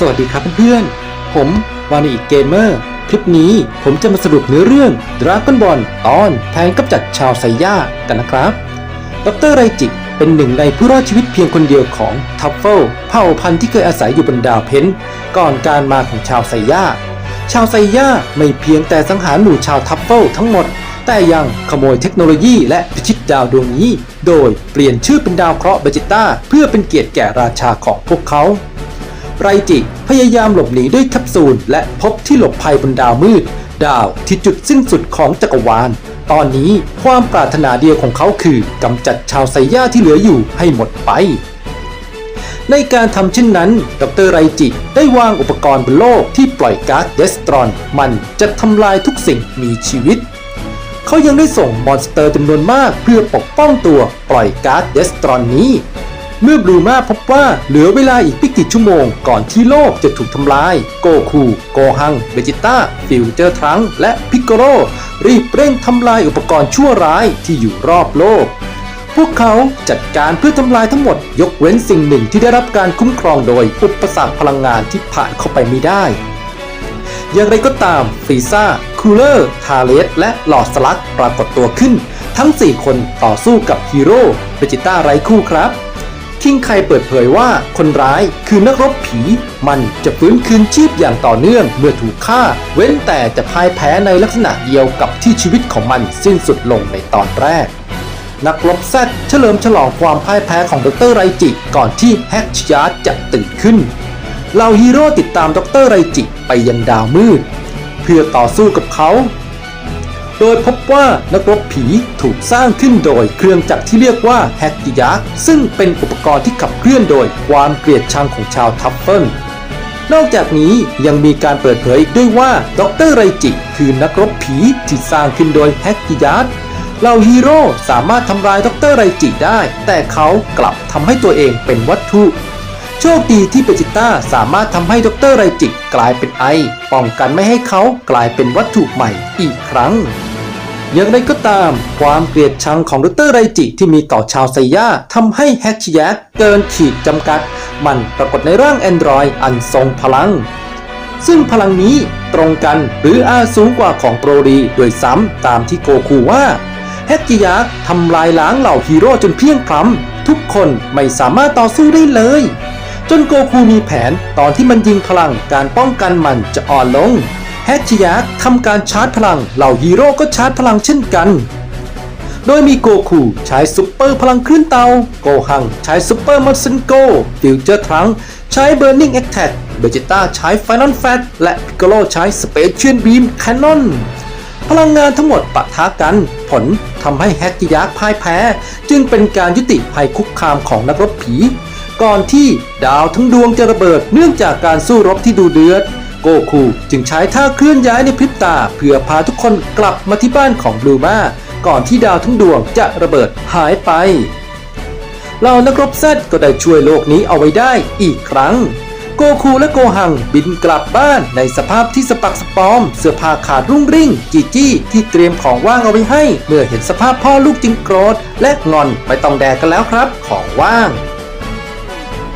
สวัสดีครับเพื่อนๆ ผมวานิเกมเมอร์ คลิปนี้ผมจะมาสรุปเนื้อเรื่อง Dragon Ball ตอนแผนกำจัดชาวไซย่ากันนะครับ ดรไรจิเป็นหนึ่งในผู้รอดชีวิตเพียงคนเดียวของทัฟเฟิลเผ่าพันธุ์ที่เคยอาศัยอยู่บนดาวเพนก่อนการมาของชาวไซย่า ชาวไซย่าไม่เพียงแต่สังหารหมู่ชาวทัฟเฟิลทั้งหมด แต่ยังขโมยเทคโนโลยีและพิชิตดาวดวงนี้ โดยเปลี่ยนชื่อเป็นดาวเคราะห์เบจิต้าเพื่อเป็นเกียรติแก่ราชาของพวกเขา ไรจิพยายามหลบหนีด้วยแคปซูล และพบที่หลบภัยบนดาวมืด ดาวที่จุดสิ้นสุดของจักรวาล ตอนนี้ความปรารถนาเดียวของเขาคือกำจัดชาวไซย่าที่เหลืออยู่ให้หมดไป ในการทำเช่นนั้น ดรไรจิได้วางอุปกรณ์บนโลกที่ปล่อยก๊าซเดสตรอน มันจะทำลายทุกสิ่งมีชีวิตเขายังได้ส่งมอนสเตอร์จำนวนมากเพื่อปกป้องตัวปล่อยก๊าซเดสตรอนนี้ เมื่อบลูมาพบว่าเหลือเวลาอีกไม่กี่ชั่วโมง ก่อนที่โลกจะถูกทำลาย โกคู โกฮัง เบจิต้า ฟิวเจอร์ทรัง และพิกโกโร รีบเร่งทำลายอุปกรณ์ชั่วร้ายที่อยู่รอบโลก พวกเขาจัดการเพื่อทำลายทั้งหมด ยกเว้นสิ่งหนึ่งที่ได้รับการคุ้มครองโดยอุปสรรคพลังงานที่ผ่านเข้าไปไม่ได้ อย่างไรก็ตามฟรีซ่า คูลเลอร์ ทาเลส และหลอดสลักปรากฏตัวขึ้น ทั้ง 4 คนต่อสู้กับฮีโร่ เบจิต้าไร้คู่ครับ คิงไคเปิดเผยว่าคนร้ายคือนักรบผี มันจะฟื้นคืนชีพอย่างต่อเนื่องเมื่อถูกฆ่า เว้นแต่จะพ่ายแพ้ในลักษณะเดียวกับที่ชีวิตของมันสิ้นสุดลงในตอนแรก นักรบแซดเฉลิมฉลองความพ่ายแพ้ของดรไรจิ ก่อนที่แฮกชยาร์จะตื่นขึ้นเหล่าฮีโร่ติดตามดรไรจิไปยังดาวมืด เพื่อต่อสู้กับเขา โดยพบว่านักรบผีถูกสร้างขึ้นโดยเครื่องจักรที่เรียกว่าแฮกกิยักซึ่งเป็นอุปกรณ์ที่ขับเคลื่อนโดยความเกลียดชังของชาวทัฟเฟิลนอกจากนี้ยังมีการเปิดเผยอีกด้วยว่าดรไรจิคือนักรบผีที่สร้างขึ้นโดยแฮกกิยักเหล่าฮีโร่สามารถทำลายดรไรจิได้ แต่เขากลับทำให้ตัวเองเป็นวัตถุโชคดีที่เบจิต้าสามารถทำให้ดรไรจิกลายเป็นไอ ป้องกันไม่ให้เขากลายเป็นวัตถุใหม่อีกครั้ง อย่างไรก็ตาม ความเกลียดชังของดรไรจิที่มีต่อชาวไซย่าทำให้แฮกชิยักเกินขีดจำกัด มันปรากฏในร่างแอนดรอยอันทรงพลัง ซึ่งพลังนี้ตรงกันหรืออาสูงกว่าของโปรรีโดยซ้ำตามที่โกคูว่าแฮกกิยักทำลายล้างเหล่าฮีโร่จนเพียงพล้ำทุกคนไม่สามารถต่อสู้ได้เลย จนโกคูมีแผนตอนที่มันยิงพลังการป้องกันมันจะอ่อนลง ฮกชิยักทำการชาร์จพลัง เหล่าฮีโร่ก็ชาร์จพลังเช่นกัน โดยมีโกคูใช้ซุปเปอร์พลังคลื่นเตา โกฮังใช้ซุปเปอร์มัสซินโกฟิวเจอร์ทรังใช้เบ r ร์นิงแอคแท็กเบจิต้าใช้ไฟนอลแฟตและพิกโลใช้สเปเชียลบีมแคนนอนพลังงานทั้งหมดปะทะกัน ผลทำให้แฮกกิยักพ่ายแพ้ จึงเป็นการยุติภัยคุกคามของนักรบผี ก่อนที่ดาวทั้งดวงจะระเบิดเนื่องจากการสู้รบที่ดูเดือด โกคูจึงใช้ท่าเคลื่อนย้ายในพริบตา เพื่อพาทุกคนกลับมาที่บ้านของบลูมาก่อนที่ดาวทั้งดวงจะระเบิดหายไปเหล่านักรบแซดก็ได้ช่วยโลกนี้เอาไว้ได้อีกครั้ง โกคูและโกหังบินกลับบ้านในสภาพที่สปักสปอม เสื้อผ้าขาดรุ่งริ่ง จีจี้ที่เตรียมของว่างเอาไว้ให้ เมื่อเห็นสภาพพ่อลูกจึงโกรธและงอนไม่ต้องแดกกันแล้วครับ ของว่าง